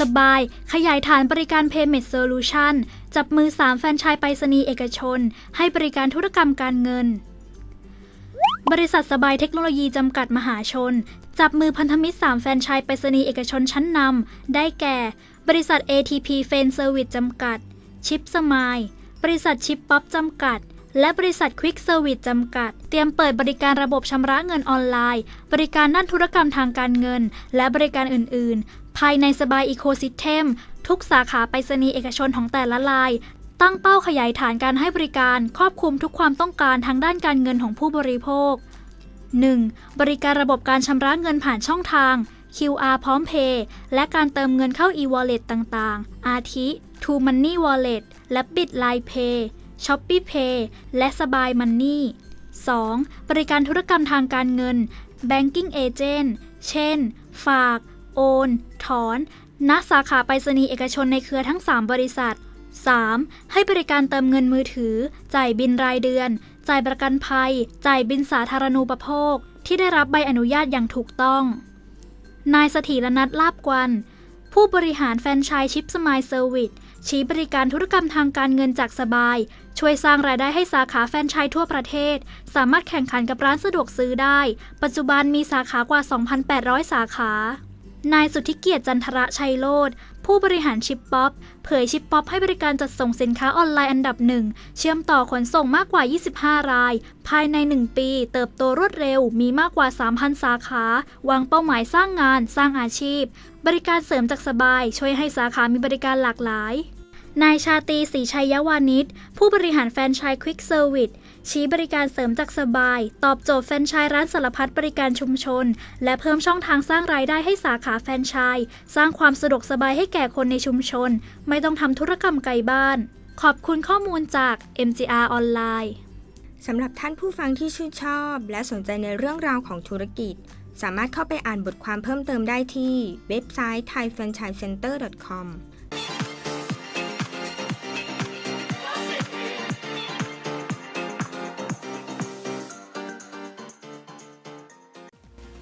สบาย ขยายฐานบริการ Payment Solution จับมือ 3 แฟนชส์ไปรษณีย์เอกชน ให้บริการธุรกรรมการเงิน บริษัทสบายเทคโนโลยีจำกัดมหาชน จับมือพันธมิตร 3 แฟนชส์ไปรษณีย์เอกชนชั้นนำได้แก่ บริษัท ATP f a n Service จำกัด ชิปสมายบริษัทชิปป๊อปจำกัด และบริษัท Quick Service จำกัด เตรียมเปิดบริการระบบชำระเงินออนไลน์ บริการด้านธุรกรรมทางการเงิน และบริการอื่น ๆ ภายในสบายอีโคซิสเทมทุกสาขาไปรษณีย์เอกชนของแต่ละลาย ตั้งเป้าขยายฐานการให้บริการครอบคลุมทุกความต้องการทางด้านการเงินของผู้บริโภค 1. บริการระบบการชำระเงินผ่านช่องทาง QR พร้อมเพย์และการเติมเงินเข้า e-wallet ต่าง ๆ อาทิ True Money Wallet และ BitLine Pay Shopee Pay และสบาย Money 2. บริการธุรกรรมทางการเงิน Banking Agent เช่น ฝาก โอน ถอน ณ สาขาไปรษณีย์เอกชนในเครือทั้ง 3 บริษัท 3. ให้บริการเติมเงินมือถือ จ่ายบินรายเดือน จ่ายประกันภัย จ่ายบินสาธารณูปโภค ที่ได้รับใบอนุญาตอย่างถูกต้อง นายสถีรนัทลาบกวัน ผู้บริหารแฟรนไชส์ชิปสมายเซอร์วิส ชี้บริการธุรกรรมทางการเงินจากสบาย ช่วยสร้างรายได้ให้สาขาแฟรนไชส์ทั่วประเทศ สามารถแข่งขันกับร้านสะดวกซื้อได้ ปัจจุบันมีสาขากว่า 2,800 สาขา นายสุทธิเกียรติจันทระชัยโลดผู้บริหารชิปป๊อปเผยชิปป๊อปให้บริการจัดส่งสินค้าออนไลน์อันดับหนึ่ง เชื่อมต่อขนส่งมากกว่า 25 ราย ภายใน 1 ปี เติบโตรวดเร็ว มีมากกว่า 3,000 สาขา วางเป้าหมายสร้างงาน สร้างอาชีพ บริการเสริมจากสบาย ช่วยให้สาขามีบริการหลากหลาย นายชาตีศรีชัยยวานิชผู้บริหารแฟรนไชส์ควิกเซอร์วิสชี้บริการเสริมจากสบาย ตอบโจทย์แฟรนไชส์ร้านสารพัดบริการชุมชน และเพิ่มช่องทางสร้างรายได้ให้สาขาแฟรนไชส์สร้างความสะดวกสบายให้แก่คนในชุมชน ไม่ต้องทำธุรกรรมไกลบ้าน ขอบคุณข้อมูลจาก MGR ออนไลน์สำหรับท่านผู้ฟังที่ชื่นชอบ และสนใจในเรื่องราวของธุรกิจ สามารถเข้าไปอ่านบทความเพิ่มเติมได้ที่เว็บไซต์ thaifranchisecenter.com